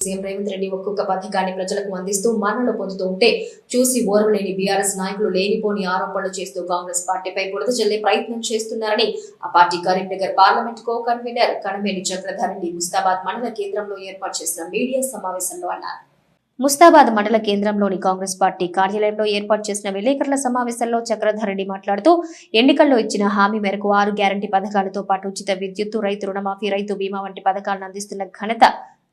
CM Revanth Reddy ఒక్కొక్క పథకాన్ని ప్రజలకు అందిస్తూ మన్నలు పొందుతూ ఉంటే చూసి ఓర్వలేని బీఆర్ఎస్ నాయకులు లేనిపోని ఆరోపణలు చేస్తూ కాంగ్రెస్ పార్టీపై బురద చల్లే ప్రయత్నం చేస్తున్నారని ఆ party Karimnagar parliament co convenor Kanameni Chakradharani Mustabad mandal కేంద్రంలో ఏర్పాటు చేసిన మీడియా సమావేశంలో అన్నారు. ముస్తాబాద్ మండల కేంద్రంలోని కాంగ్రెస్ పార్టీ కార్యాలయంలో ఏర్పాటు చేసిన విలేకరుల సమావేశంలో చక్రధరెడ్డి మాట్లాడుతూ ఎన్నికల్లో ఇచ్చిన హామీ మేరకు ఆరు గ్యారంటీ పథకాలతో పాటు ఉచిత విద్యుత్తు రైతు రుణమాఫీ రైతు బీమా వంటి పథకాలను అందిస్తున్న ఘనత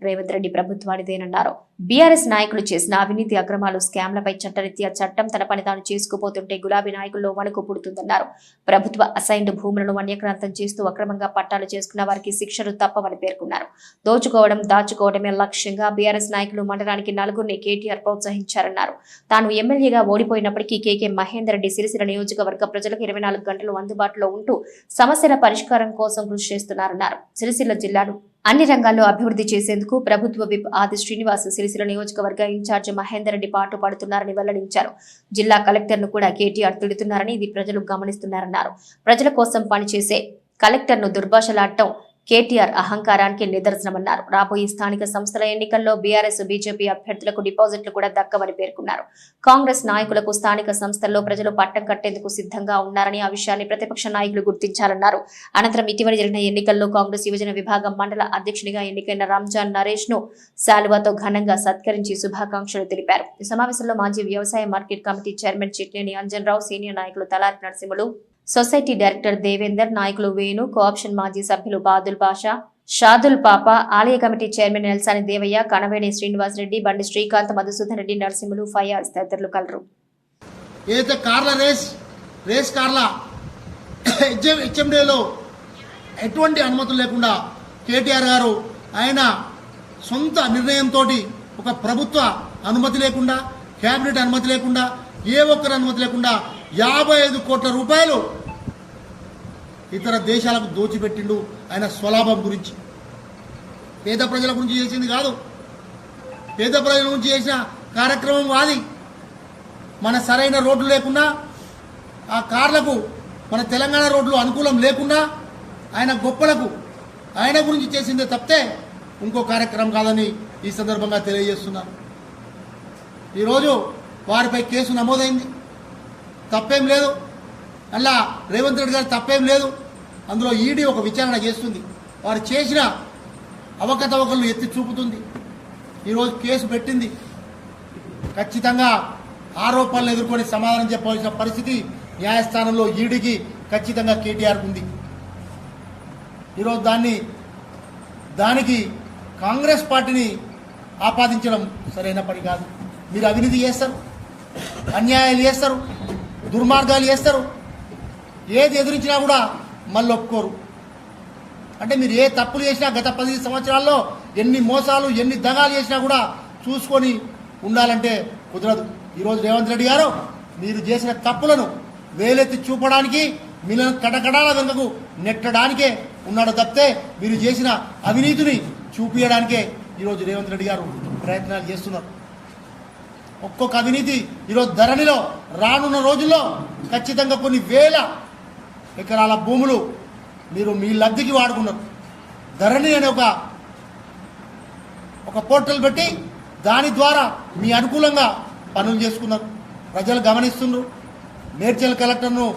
రేవంత్ రెడ్డి ప్రభుత్వానిదేనన్నారు. బీఆర్ఎస్ నాయకులు చేసిన అవినీతి అక్రమాలు స్కామ్లపై చట్టరీత్యా చట్టం తన పని తాను చేసుకుపోతుంటే గులాబీ నాయకుల్లో వణుకు పుడుతుందన్నారు. ప్రభుత్వ అసైన్డ్ భూములను వన్యక్రాంతం చేస్తూ అక్రమంగా పట్టాలు చేసుకున్న వారికి శిక్షలు తప్పవని పేర్కొన్నారు. దోచుకోవడం దాచుకోవడమే లక్ష్యంగా బీఆర్ఎస్ నాయకులు మండలానికి నలుగురిని కేటీఆర్ ప్రోత్సహించారన్నారు. తాను ఎమ్మెల్యేగా ఓడిపోయినప్పటికీ కేకే మహేందర్ రెడ్డి సిరిసిల నియోజకవర్గ ప్రజలకు ఇరవై నాలుగు గంటలు అందుబాటులో ఉంటూ సమస్యల పరిష్కారం కోసం కృషి చేస్తున్నారన్నారు. సిరిసిల్ల జిల్లాను అన్ని రంగాల్లో అభివృద్ధి చేసేందుకు ప్రభుత్వ విప్ ఆది శ్రీనివాస్ సిరిసిల నియోజకవర్గ ఇన్ఛార్జ్ మహేందర్ రెడ్డి పాటు పడుతున్నారని వెల్లడించారు. జిల్లా కలెక్టర్ను కూడా కేటీఆర్ తిడుతున్నారని ఇది ప్రజలు గమనిస్తున్నారన్నారు. ప్రజల కోసం పనిచేసే కలెక్టర్ను దుర్భాషలాడటం కేటీఆర్ అహంకారానికి నిదర్శనమన్నారు. రాబోయే స్థానిక సంస్థల ఎన్నికల్లో బీఆర్ఎస్ బీజేపీ అభ్యర్థులకు డిపాజిట్లు కూడా దక్కవని పేర్కొన్నారు. కాంగ్రెస్ నాయకులకు స్థానిక సంస్థల్లో ప్రజలు పట్టం కట్టేందుకు సిద్ధంగా ఉన్నారని ఆ విషయాన్ని ప్రతిపక్ష నాయకులు గుర్తించారన్నారు అనంతరం ఇటీవల జరిగిన ఎన్నికల్లో కాంగ్రెస్ యువజన విభాగం మండల అధ్యక్షునిగా ఎన్నికైన రంజాన్ నరేష్ను శాలువాతో ఘనంగా సత్కరించి శుభాకాంక్షలు తెలిపారు. ఈ సమావేశంలో మాజీ వ్యవసాయ market committee chairman Chitneni Anjan Rao senior నాయకులు తలారి నరసింహులు సొసైటీ డైరెక్టర్ దేవేందర్ నాయకులు వేణు కోఆప్షన్ మాజీ సభ్యులు బాదుల్ బాషా షాదుల్ పాప ఆలయ కమిటీ చైర్మన్ నెల్సాని దేవయ్య కనవేణి శ్రీనివాస్ రెడ్డి బండి శ్రీకాంత్ మధుసూదన్ రెడ్డి నరసింహులు ఫయాజ్ తదితరులు కలరు. ఏదైతే కార్ల రేస్ రేస్ కార్ల హెచ్ఎండిలో ఎటువంటి అనుమతులు లేకుండా కేటీఆర్ గారు ఆయన సొంత నిర్ణయంతో ఒక ప్రభుత్వ అనుమతి లేకుండా కేబినెట్ అనుమతి లేకుండా ఏ ఒక్కరి అనుమతి లేకుండా యాభై ఐదు కోట్ల రూపాయలు ఇతర దేశాలకు దోచిపెట్టిండు ఆయన స్వలాభం గురించి. పేద ప్రజల గురించి చేసింది కాదు. పేద ప్రజల గురించి చేసిన కార్యక్రమం వాది. మన సరైన రోడ్లు లేకుండా ఆ కార్లకు మన తెలంగాణ రోడ్లు అనుకూలం లేకుండా ఆయన గొప్పలకు ఆయన గురించి చేసిందే తప్పితే ఇంకో కార్యక్రమం కాదని ఈ సందర్భంగా తెలియజేస్తున్నాను ఈరోజు వారిపై కేసు నమోదైంది. తప్పేం లేదు. అలా రేవంత్ రెడ్డి గారు తప్పేం లేదు. అందులో ఈడీ ఒక విచారణ చేస్తుంది. వారు చేసిన అవకతవకలను ఎత్తి చూపుతుంది. ఈరోజు కేసు పెట్టింది. ఖచ్చితంగా ఆరోపణలు ఎదుర్కొని సమాధానం చెప్పవలసిన పరిస్థితి న్యాయస్థానంలో ఈడీకి ఖచ్చితంగా కేటీఆర్ ఉంది. ఈరోజు దాన్ని దానికి కాంగ్రెస్ పార్టీని ఆపాదించడం సరైన పని కాదు. మీరు అవినీతి చేస్తారు. అన్యాయాలు చేస్తారు. దుర్మార్గాలు చేస్తారు. ఏది ఎదురించినా కూడా మళ్ళీ ఒప్పుకోరు. అంటే మీరు ఏ తప్పులు చేసినా గత పది సంవత్సరాల్లో ఎన్ని మోసాలు ఎన్ని దగాలు చేసినా కూడా చూసుకొని ఉండాలంటే కుదరదు. ఈరోజు రేవంత్ రెడ్డి గారు మీరు చేసిన తప్పులను వేలెత్తి చూపడానికి మిలన కటకడాల వెనుకకు నెట్టడానికే ఉన్నాడు తప్పితే మీరు చేసిన అవినీతిని చూపించడానికే ఈరోజు రేవంత్ రెడ్డి గారు ప్రయత్నాలు చేస్తున్నారు. ఒక్కొక్క అవినీతి ఈరోజు ధరణిలో రానున్న రోజుల్లో ఖచ్చితంగా కొన్ని వేల ఎకరాల భూములు మీరు మీ లబ్ధికి వాడుకున్నారు. ధరణి అనే ఒక ఒక పోర్టల్ పెట్టి దాని ద్వారా మీ అనుకూలంగా పనులు చేసుకున్నారు. ప్రజలు గమనిస్తున్నారు మేడ్చల్ కలెక్టర్ను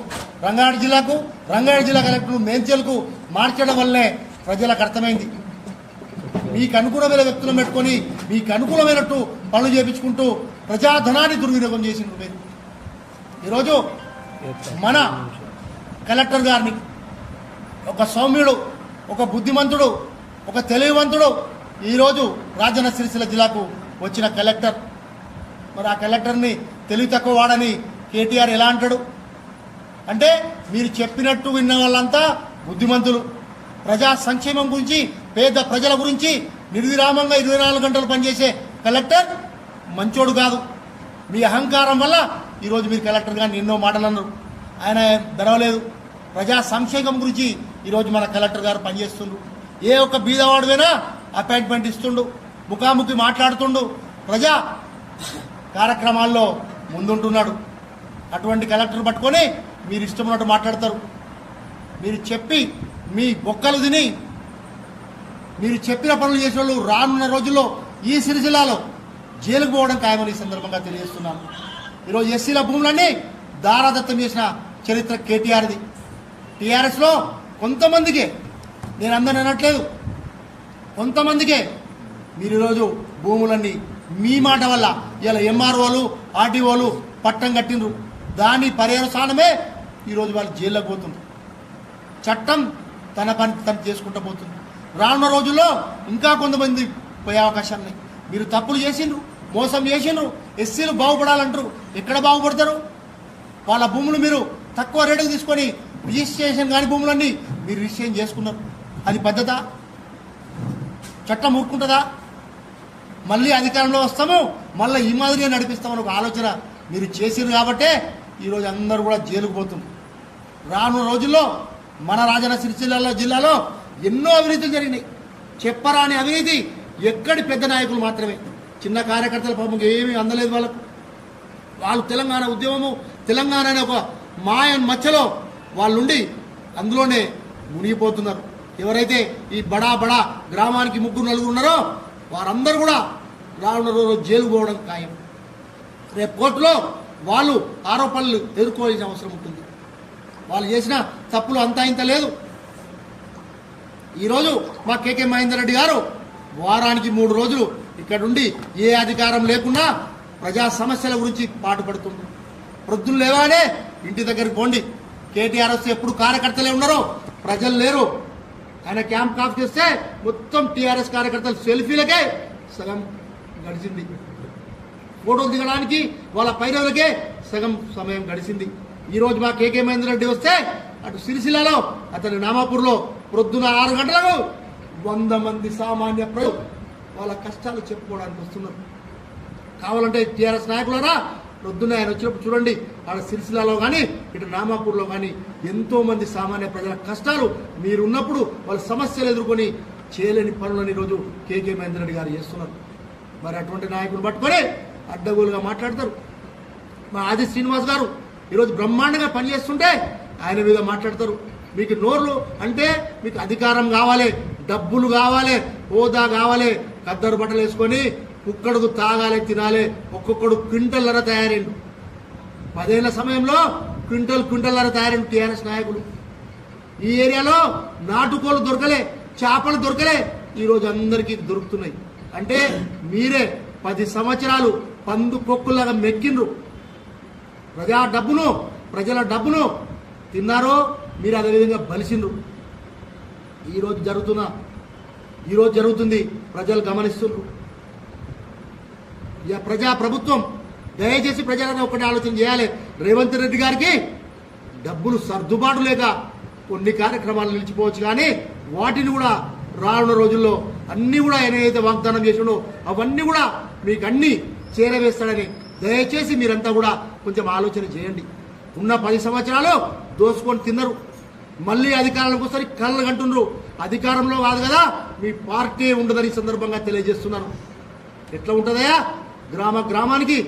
రంగారెడ్డి జిల్లాకు రంగారెడ్డి జిల్లా కలెక్టర్ను మేడ్చల్కు మార్చడం వల్లే ప్రజలకు అర్థమైంది. మీకు అనుకూలమైన వ్యక్తులను పెట్టుకొని మీకు అనుకూలమైనట్టు పనులు చేపించుకుంటూ ప్రజాధనాన్ని దుర్వినియోగం చేసిండ్రు మీరు. ఈరోజు మన కలెక్టర్ గారిని ఒక సౌమ్యుడు ఒక బుద్ధిమంతుడు ఒక తెలివివంతుడు ఈరోజు రాజన్న సిరిసిల్ల జిల్లాకు వచ్చిన కలెక్టర్. మరి ఆ కలెక్టర్ని తెలివి తక్కువ వాడని కేటీఆర్ ఎలా అంటాడు? అంటే మీరు చెప్పినట్టు విన్న వాళ్ళంతా బుద్ధిమంతులు. ప్రజా సంక్షేమం గురించి పేద ప్రజల గురించి నిర్విరామంగా ఇరవై నాలుగు గంటలు పనిచేసే కలెక్టర్ మంచోడు కాదు. మీ అహంకారం వల్ల ఈరోజు మీరు కలెక్టర్ గారిని ఎన్నో మాటలు అన్నారు. ఆయన దడవలేదు ప్రజా సంక్షేమం గురించి ఈరోజు మన కలెక్టర్ గారు పనిచేస్తుండ్రు ఏ ఒక్క బీదవాడువైనా అపాయింట్మెంట్ ఇస్తుండు ముఖాముఖి మాట్లాడుతుండు. ప్రజా కార్యక్రమాల్లో ముందుంటున్నాడు. అటువంటి కలెక్టర్ పట్టుకొని మీరు ఇష్టం ఉన్నట్టు మాట్లాడతారు. మీరు చెప్పి మీ బొక్కలు తిని మీరు చెప్పిన పనులు చేసిన వాళ్ళు రానున్న రోజుల్లో ఈ సిరిజిల్లాలో జైలుకు పోవడం ఖాయమని ఈ సందర్భంగా తెలియజేస్తున్నాను. ఈరోజు ఎస్సీల భూములన్నీ దారాదత్తం చేసిన చరిత్ర కేటీఆర్ది. టీఆర్ఎస్లో కొంతమందికే నేను అందరిని అనట్లేదు కొంతమందికే మీరు ఈరోజు భూములన్నీ మీ మాట వల్ల ఇలా ఎంఆర్ఓలు ఆర్టీఓలు పట్టం కట్టినరు దాని పర్యవసానమే ఈరోజు వాళ్ళు జైల్లోకి పోతున్నారు చట్టం తన పని తను చేసుకుంటూ పోతుంది రానున్న రోజుల్లో ఇంకా కొంతమంది పోయే అవకాశాలు ఉన్నాయి. మీరు తప్పులు చేసిండ్రు మోసం చేసిండ్రు ఎస్సీలు బాగుపడాలంటారు ఎక్కడ బాగుపడతారు? వాళ్ళ భూములు మీరు తక్కువ రేటుకు తీసుకొని రిజిస్ట్రేషన్ కాని భూములన్నీ మీరు రిజిస్ట్రేషన్ చేసుకున్నారు. అది పద్ధత? చట్టం ఊరుకుంటుందా? మళ్ళీ అధికారంలో వస్తాము మళ్ళీ ఈ మాదిరిగా నడిపిస్తామని ఒక ఆలోచన మీరు చేసిరు కాబట్టే ఈరోజు అందరూ కూడా జైలుకు పోతున్నారు. రానున్న రోజుల్లో మన రాజన్న సిరిసిల్ల జిల్లాలో ఎన్నో అవినీతులు జరిగినాయి. చెప్పరాని అవినీతి ఎక్కడి పెద్ద నాయకులు మాత్రమే. చిన్న కార్యకర్తల పాపం ఏమీ అందలేదు వాళ్ళకు. వాళ్ళు తెలంగాణ ఉద్యమము తెలంగాణ అనే ఒక మాయన్ మధ్యలో వాళ్ళుండి అందులోనే మునిగిపోతున్నారు. ఎవరైతే ఈ బడా బడా గ్రామానికి ముగ్గురు నలుగురు ఉన్నారో వారందరూ కూడా రానున్న రోజు జైలు పోవడం ఖాయం. రేపు కోర్టులో వాళ్ళు ఆరోపణలు ఎదుర్కోవాల్సిన అవసరం ఉంటుంది. వాళ్ళు చేసిన తప్పులు అంతా ఇంత లేదు. ఈరోజు మా కేకే మహేందర్ రెడ్డి గారు వారానికి మూడు రోజులు ఇక్కడుండి ఏ అధికారం లేకుండా ప్రజా సమస్యల గురించి పాటుపడుతుంది ప్రొద్దులు లేవానే ఇంటి దగ్గరికి పోండి. కేటీఆర్ వస్తే ఎప్పుడు కార్యకర్తలే ఉన్నారో ప్రజలు లేరు. ఆయన క్యాంప్ కాఫ్ చేస్తే మొత్తం టీఆర్ఎస్ కార్యకర్తలు సెల్ఫీలకే సగం గడిచింది. ఫోటోలు దిగడానికి వాళ్ళ పైరవులకే సగం సమయం గడిచింది. ఈరోజు మా కేకే మహేందర్ రెడ్డి వస్తే అటు సిరిసిల్లలో అతని నామాపూర్లో ప్రొద్దున ఆరు గంటలకు వంద మంది సామాన్య ప్రజలు వాళ్ళ కష్టాలు చెప్పుకోవడానికి వస్తున్నారు. కావాలంటే టీఆర్ఎస్ నాయకులరా ప్రొద్దున ఆయన వచ్చినప్పుడు చూడండి ఆడ సిరిసిల్లాలో కానీ ఇటు నామాపూర్లో కానీ ఎంతో మంది సామాన్య ప్రజల కష్టాలు మీరున్నప్పుడు వాళ్ళ సమస్యలు ఎదుర్కొని చేయలేని పనులను ఈరోజు కేకే మహేందర్ రెడ్డి గారు చేస్తున్నారు. మరి అటువంటి నాయకులు పట్టుకొని అడ్డగోలుగా మాట్లాడతారు. మా ఆది శ్రీనివాస్ గారు ఈరోజు బ్రహ్మాండంగా పనిచేస్తుంటే ఆయన మీద మాట్లాడతారు. మీకు నోర్లు అంటే మీకు అధికారం కావాలి డబ్బులు కావాలి హోదా కావాలి కద్దరు బట్టలు వేసుకొని కుక్కడుకు తాగాలి తినాలి ఒక్కొక్కడు క్వింటల్లర తయారైండు. పదేళ్ళ సమయంలో క్వింటల్ క్వింటల్లర తయారైండు టీఆర్ఎస్ నాయకులు. ఈ ఏరియాలో నాటుకోలు దొరకలే చేపలు దొరకలే ఈరోజు అందరికీ దొరుకుతున్నాయి. అంటే మీరే పది సంవత్సరాలు పందు కొక్కులాగా మెక్కిండ్రు. ప్రజా డబ్బును ప్రజల డబ్బును తిన్నారో మీరు అదేవిధంగా బలిసిండ్రు. ఈరోజు జరుగుతున్న ఈరోజు జరుగుతుంది ప్రజలు గమనిస్తున్నారు ప్రజా ప్రభుత్వం దయచేసి ప్రజలను ఒకటి ఆలోచన చేయాలి. రేవంత్ రెడ్డి గారికి డబ్బులు సర్దుబాటు లేక కొన్ని కార్యక్రమాలు నిలిచిపోవచ్చు కానీ వాటిని కూడా రానున్న రోజుల్లో అన్ని కూడా ఆయన ఏదైతే వాగ్దానం చేసిండో అవన్నీ కూడా మీకు అన్ని చేరవేస్తాడని దయచేసి మీరంతా కూడా కొంచెం ఆలోచన చేయండి. ఉన్న పది సంవత్సరాలు దోసుకొని తిన్నారు. మళ్ళీ అధికారంలోకి వస్తారు కళ్ళు కంటున్నారు. అధికారంలో కాదు కదా మీ పార్టీ ఉండదని సందర్భంగా తెలియజేస్తున్నాను. ఎట్లా ఉంటుందయా గ్రామ గ్రామానికి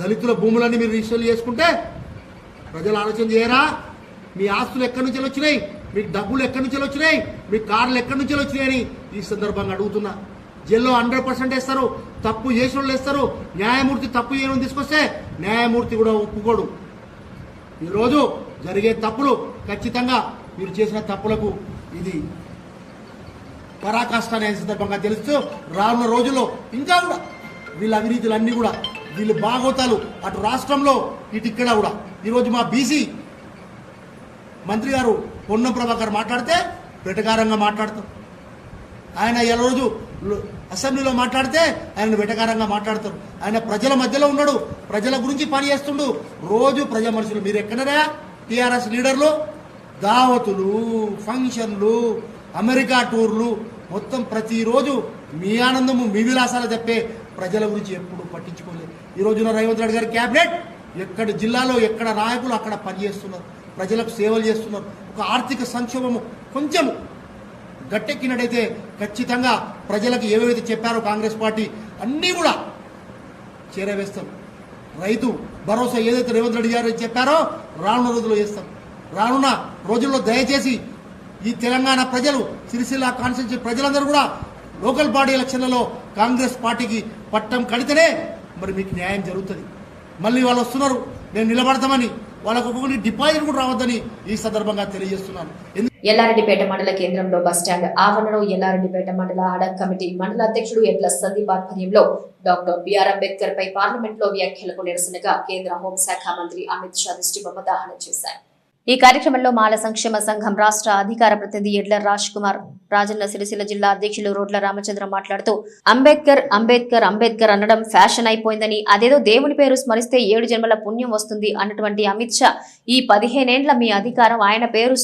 దళితుల భూములన్నీ మీరు రిజిస్టర్ చేసుకుంటే ప్రజలు ఆలోచన చేయరా? మీ ఆస్తులు ఎక్కడి నుంచి వచ్చినాయి? మీకు డబ్బులు ఎక్కడి నుంచి వచ్చినాయి? మీ కార్లు ఎక్కడి నుంచి వచ్చినాయని ఈ సందర్భంగా అడుగుతున్నా. జైల్లో హండ్రెడ్ పర్సెంట్ వేస్తారు తప్పు చేసిన వాళ్ళు వేస్తారు న్యాయమూర్తి తప్పు చేయడం తీసుకొస్తే న్యాయమూర్తి కూడా ఒప్పుకోడు. ఈరోజు జరిగే తప్పులు ఖచ్చితంగా మీరు చేసిన తప్పులకు ఇది పరాకాష్ట అనే సందర్భంగా తెలుస్తూ రానున్న రోజుల్లో ఇంకా కూడా వీళ్ళ అవినీతులన్నీ కూడా వీళ్ళు బాగోతాలు అటు రాష్ట్రంలో ఇటు ఇక్కడ కూడా. ఈరోజు మా బీసీ మంత్రి గారు పొన్నం ప్రభాకర్ మాట్లాడితే వెటకారంగా మాట్లాడతారు ఆయన ఈ రోజు అసెంబ్లీలో మాట్లాడితే ఆయన వెటకారంగా మాట్లాడతారు. ఆయన ప్రజల మధ్యలో ఉన్నాడు ప్రజల గురించి పని చేస్తుండు. రోజు ప్రజా మనుషులు మీరు ఎక్కడరా? టీఆర్ఎస్ లీడర్లు దావతులు ఫంక్షన్లు అమెరికా టూర్లు మొత్తం ప్రతిరోజు మీ ఆనందము మీ విలాసాలు చెప్పే ప్రజల గురించి ఎప్పుడు పట్టించుకోలేదు. ఈ రోజున రేవంత్ రెడ్డి గారి క్యాబినెట్ ఎక్కడ జిల్లాలో ఎక్కడ నాయకులు అక్కడ పనిచేస్తున్నారు ప్రజలకు సేవలు చేస్తున్నారు. ఒక ఆర్థిక సంక్షోభము కొంచెము గట్టెక్కినట్టయితే ఖచ్చితంగా ప్రజలకు ఏవైతే చెప్పారో కాంగ్రెస్ పార్టీ అన్నీ కూడా చేరవేస్తాం. రైతు భరోసా ఏదైతే రేవంత్ రెడ్డి గారు చెప్పారో రానున్న రోజుల్లో చేస్తాం. రానున్న రోజుల్లో దయచేసి ఈ తెలంగాణ ప్రజలు సిరిసిల్ల కాన్స్టిట్యూన్సీ ప్రజలందరూ కూడా లోకల్ బాడీ ఎలక్షన్లలో కాంగ్రెస్ పార్టీకి పట్టం కడితేనే మరి మీకు న్యాయం జరుగుతుంది. మళ్ళీ వాళ్ళు వస్తున్నారు నేను నిలబడతామని వాళ్ళకు ఒక్కొక్కటి డిపాజిట్ కూడా రావద్దని ఈ సందర్భంగా తెలియజేస్తున్నాను. ఎల్లారెడ్డిపేట మండల కేంద్రంలో బస్టాండ్ ఆవరణలో ఎల్లారెడ్డిపేట మండల అడక్ కమిటీ మండల అధ్యక్షుడు ఎడ్ల సందీప్ ఆధ్వర్యంలో డాక్టర్ బిఆర్ అంబేద్కర్ పై పార్లమెంట్లో వ్యాఖ్యలకు నిరసనగా కేంద్ర హోంశాఖ మంత్రి అమిత్ షా దృష్టి బొమ్మ దహనం చేశారు. ఈ కార్యక్రమంలో మాల సంక్షేమ సంఘం రాష్ట్ర అధికార ప్రతినిధి ఎడ్ల రాజ్ కుమార్ రాజన్న సిరిసిల్ల జిల్లా అధ్యక్షులు రోడ్ల రామచంద్ర మాట్లాడుతూ అంబేద్కర్ అంబేద్కర్ అంబేద్కర్ అనడం ఫ్యాషన్ అయిపోయిందని అదేదో దేవుని పేరు స్మరిస్తే ఏడు జన్మల పుణ్యం వస్తుంది అన్నటువంటి అమిత్ షా ఈ పదిహేనేండ్ల మీ అధికారం ఆయన పేరు